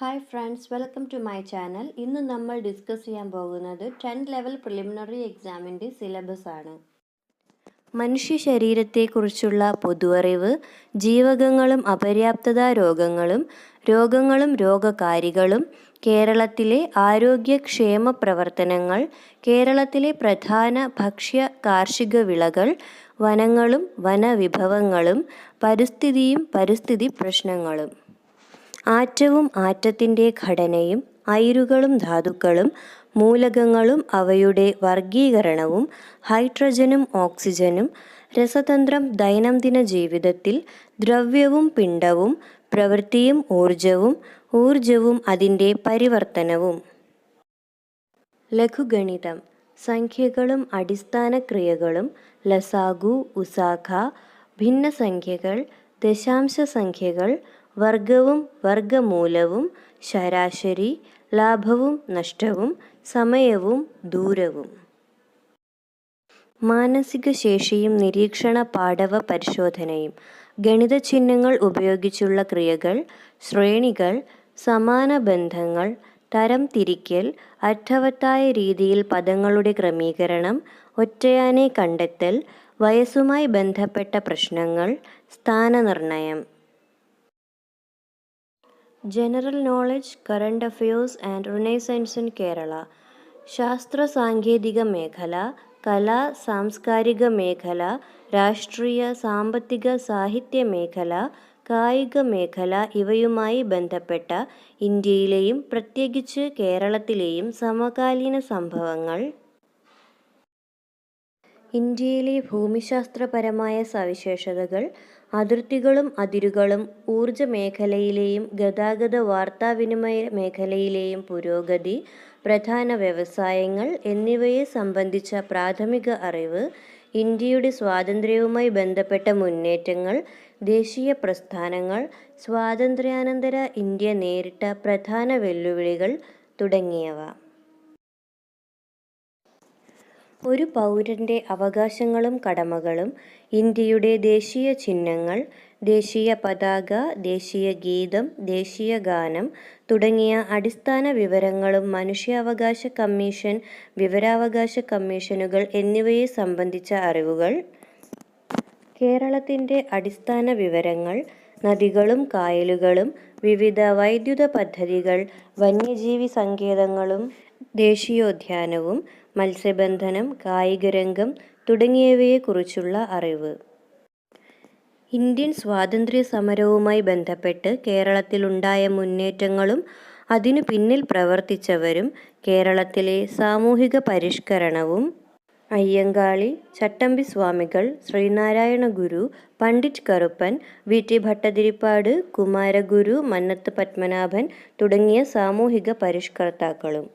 Hi friends welcome to my channel ഇന്ന് നമ്മൾ discuss ചെയ്യാൻ പോകുന്നത് ടെൻത്ത് ലെവൽ പ്രിലിമിനറി എക്സാമിന്റെ സിലബസ് ആണ്. മനുഷ്യ ശരീരത്തെക്കുറിച്ചുള്ള പൊതുവറിവ് ജീവകങ്ങളും അപര്യാപ്തത രോഗങ്ങളും രോഗങ്ങളും രോഗകാരികളും കേരളത്തിലെ ആരോഗ്യക്ഷേമ പ്രവർത്തനങ്ങൾ കേരളത്തിലെ പ്രധാന ഭക്ഷ്യ കാർഷിക വിളകൾ വനങ്ങളും വനവിഭവങ്ങളും പരിസ്ഥിതിയും പരിസ്ഥിതി പ്രശ്നങ്ങളും. ആറ്റവും ആറ്റത്തിന്റെ ഘടനയും അയിരുകളും ധാതുക്കളും മൂലകങ്ങളും അവയുടെ വർഗീകരണവും ഹൈഡ്രജനും ഓക്സിജനും രസതന്ത്രം ദൈനംദിന ജീവിതത്തിൽ ദ്രവ്യവും പിണ്ഡവും പ്രവൃത്തിയും ഊർജവും ഊർജവും അതിന്റെ പരിവർത്തനവും. ലഘുഗണിതം. സംഖ്യകളും അടിസ്ഥാന ക്രിയകളും ലസാഗു ഉസാഖ ഭിന്നസംഖ്യകൾ ദശാംശ സംഖ്യകൾ വർഗവും വർഗമൂലവും ശരാശരി ലാഭവും നഷ്ടവും സമയവും ദൂരവും. മാനസിക ശേഷിയും നിരീക്ഷണ പാഠവ പരിശോധനയും. ഗണിത ചിഹ്നങ്ങൾ ഉപയോഗിച്ചുള്ള ക്രിയകൾ ശ്രേണികൾ സമാന ബന്ധങ്ങൾ തരം തിരിക്കൽ അർത്ഥവത്തായ രീതിയിൽ പദങ്ങളുടെ ക്രമീകരണം ഒറ്റയാനെ കണ്ടെത്തൽ വയസ്സുമായി ബന്ധപ്പെട്ട പ്രശ്നങ്ങൾ സ്ഥാനനിർണയം general knowledge current affairs and renaissance in Kerala. ശാസ്ത്ര സാങ്കേതിക മേഖല കലാ സാംസ്കാരിക മേഖല രാഷ്ട്രീയ സാമ്പത്തിക സാഹിത്യ മേഖല കായിക മേഖല ഇവയുമായി ബന്ധപ്പെട്ട ഇന്ത്യയിലെയും പ്രത്യേകിച്ച് കേരളത്തിലെയും സമകാലീന സംഭവങ്ങൾ. ഇന്ത്യയിലെ ഭൂമിശാസ്ത്രപരമായ സവിശേഷതകൾ അതിർത്തികളും അതിരുകളും ഊർജ മേഖലയിലെയും ഗതാഗത വാർത്താവിനിമയ മേഖലയിലെയും പുരോഗതി പ്രധാന വ്യവസായങ്ങൾ എന്നിവയെ സംബന്ധിച്ച പ്രാഥമിക അറിവ് ഇന്ത്യയുടെ സ്വാതന്ത്ര്യവുമായി ബന്ധപ്പെട്ട മുന്നേറ്റങ്ങൾ ദേശീയ പ്രസ്ഥാനങ്ങൾ സ്വാതന്ത്ര്യാനന്തര ഇന്ത്യ നേരിട്ട പ്രധാന വെല്ലുവിളികൾ തുടങ്ങിയവ. ഒരു പൗരന്റെ അവകാശങ്ങളും കടമകളും ഇന്ത്യയുടെ ദേശീയ ചിഹ്നങ്ങൾ ദേശീയ പതാക ദേശീയ ഗീതം ദേശീയ ഗാനം തുടങ്ങിയ അടിസ്ഥാന വിവരങ്ങളും മനുഷ്യാവകാശ കമ്മീഷൻ വിവരാവകാശ കമ്മീഷനുകൾ എന്നിവയെ സംബന്ധിച്ച അറിവുകൾ കേരളത്തിന്റെ അടിസ്ഥാന വിവരങ്ങൾ നദികളും കായലുകളും വിവിധ വൈദ്യുത പദ്ധതികൾ വന്യജീവി സങ്കേതങ്ങളും ദേശീയോദ്യാനവും മത്സ്യബന്ധനം കായികരംഗം തുടങ്ങിയവയെക്കുറിച്ചുള്ള അറിവ്. ഇന്ത്യൻ സ്വാതന്ത്ര്യ സമരവുമായി ബന്ധപ്പെട്ട് കേരളത്തിലുണ്ടായ മുന്നേറ്റങ്ങളും അതിനു പിന്നിൽ പ്രവർത്തിച്ചവരും കേരളത്തിലെ സാമൂഹിക പരിഷ്കരണവും അയ്യങ്കാളി ചട്ടമ്പി സ്വാമികൾ ശ്രീനാരായണ ഗുരു പണ്ഡിറ്റ് കറുപ്പൻ വി. ടി. ഭട്ടതിരിപ്പാട് കുമാരഗുരു മന്നത്ത് പത്മനാഭൻ തുടങ്ങിയ സാമൂഹിക പരിഷ്കർത്താക്കളും.